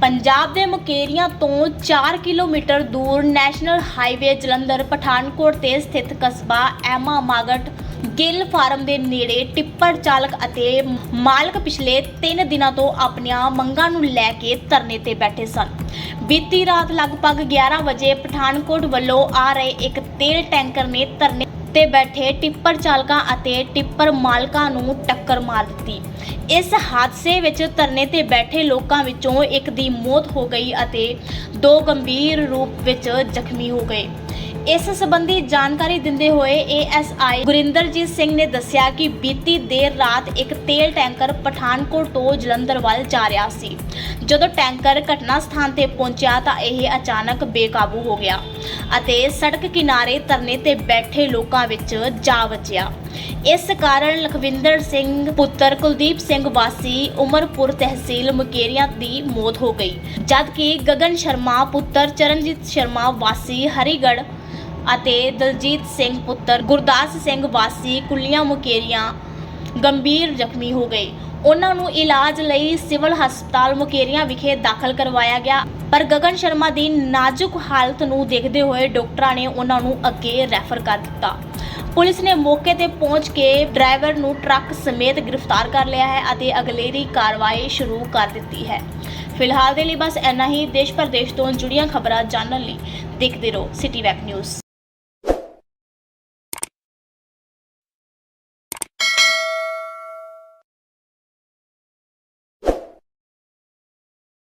ਪੰਜਾਬ ਦੇ ਮੁਕੇਰੀਆਂ ਤੋਂ 4 ਕਿਲੋਮੀਟਰ ਦੂਰ ਨੈਸ਼ਨਲ ਹਾਈਵੇ ਜਲੰਧਰ, ਪਠਾਨਕੋਟ ਤੇ ਸਥਿਤ ਕਸਬਾ ਐਮਾ ਮਾਗਟ ਗਿੱਲ ਫਾਰਮ ਦੇ ਨੇੜੇ ਟਿੱਪਰ ਚਾਲਕ ਅਤੇ ਮਾਲਕ ਪਿਛਲੇ 3 ਦਿਨਾਂ ਤੋਂ ਆਪਣੀਆਂ ਮੰਗਾਂ ਨੂੰ ਲੈ ਕੇ ਧਰਨੇ ਤੇ ਬੈਠੇ ਸਨ। ਬੀਤੀ ਰਾਤ ਲਗਭਗ 11 ਵਜੇ ਪਠਾਨਕੋਟ ਵੱਲੋਂ ਆ ਰਹੇ ਇੱਕ ਤੇਲ ਟੈਂਕਰ ਨੇ ਧਰਨੇ ਤੇ ਬੈਠੇ ਟਿੱਪਰ ਚਾਲਕਾਂ ਅਤੇ ਟਿੱਪਰ ਮਾਲਕਾਂ ਨੂੰ ਟੱਕਰ ਮਾਰ ਦਿੱਤੀ। ਇਸ ਹਾਦਸੇ ਵਿੱਚ ਧਰਨੇ ਤੇ ਬੈਠੇ ਲੋਕਾਂ ਵਿੱਚੋਂ ਇੱਕ ਦੀ ਮੌਤ ਹੋ ਗਈ ਅਤੇ ਦੋ ਗੰਭੀਰ ਰੂਪ ਵਿੱਚ ਜ਼ਖਮੀ ਹੋ ਗਏ। ਇਸ ਸੰਬੰਧੀ ਜਾਣਕਾਰੀ ਦਿੰਦੇ ਹੋਏ ਏਐਸਆਈ ਗੁਰਿੰਦਰਜੀਤ ਸਿੰਘ ਨੇ ਦੱਸਿਆ ਕਿ ਬੀਤੀ ਦੇਰ ਰਾਤ ਇੱਕ ਤੇਲ ਟੈਂਕਰ ਪਠਾਨਕੋਟ ਤੋਂ ਜਲੰਧਰ ਵੱਲ ਜਾ ਰਿਹਾ ਸੀ। ਜਦੋਂ ਟੈਂਕਰ ਘਟਨਾ ਸਥਾਨ ਤੇ ਪਹੁੰਚਿਆ ਤਾਂ ਇਹ ਅਚਾਨਕ ਬੇਕਾਬੂ ਹੋ ਗਿਆ ਅਤੇ ਸੜਕ ਕਿਨਾਰੇ ਧਰਨੇ ਤੇ ਬੈਠੇ ਲੋਕਾਂ ਵਿੱਚ ਜਾ ਵੱਜਿਆ। ਇਸ ਕਾਰਨ ਲਖਵਿੰਦਰ ਸਿੰਘ, ਪੁੱਤਰ ਕੁਲਦੀਪ ਸਿੰਘ ਵਾਸੀ, ਉਮਰਪੁਰ ਤਹਿਸੀਲ ਮੁਕੇਰੀਆਂ ਦੀ ਮੌਤ ਹੋ ਗਈ। ਜਦਕਿ ਗਗਨ ਸ਼ਰਮਾ, ਪੁੱਤਰ ਚਰਨਜੀਤ ਸ਼ਰਮਾ ਵਾਸੀ ਹਰੀਗੜ੍ਹ ਅਤੇ ਦਲਜੀਤ ਸਿੰਘ, ਪੁੱਤਰ ਗੁਰਦਾਸ ਸਿੰਘ ਵਾਸੀ ਕੁੱਲੀਆਂ ਮੁਕੇਰੀਆਂ ਗੰਭੀਰ ਜ਼ਖਮੀ ਹੋ ਗਏ। ਉਹਨਾਂ ਨੂੰ ਇਲਾਜ ਲਈ ਸਿਵਲ ਹਸਪਤਾਲ ਮੁਕੇਰੀਆਂ ਵਿਖੇ ਦਾਖਲ ਕਰਵਾਇਆ ਗਿਆ। ਪਰ ਗਗਨ ਸ਼ਰਮਾ ਦੀ ਨਾਜ਼ੁਕ ਹਾਲਤ ਨੂੰ ਦੇਖਦੇ ਹੋਏ ਡਾਕਟਰਾਂ ਨੇ ਉਹਨਾਂ ਨੂੰ ਅੱਗੇ ਰੈਫਰ ਕਰ ਦਿੱਤਾ। ਪੁਲਿਸ ਨੇ ਮੌਕੇ ਤੇ ਪਹੁੰਚ ਕੇ ਡਰਾਈਵਰ ਨੂੰ ਟਰੱਕ ਸਮੇਤ ਗ੍ਰਿਫਤਾਰ ਕਰ ਲਿਆ ਹੈ ਅਤੇ ਅਗਲੇਰੀ ਕਾਰਵਾਈ ਸ਼ੁਰੂ ਕਰ ਦਿੱਤੀ ਹੈ। ਫਿਲਹਾਲ ਦੇ ਲਈ ਬਸ ਇੰਨਾ ਹੀ। ਦੇਸ਼ ਪ੍ਰਦੇਸ਼ ਤੋਂ ਜੁੜੀਆਂ ਖਬਰਾਂ ਜਾਣਨ ਲਈ ਦੇਖਦੇ ਰਹੋ ਸਿਟੀ ਵੈਬ ਨਿਊਜ਼।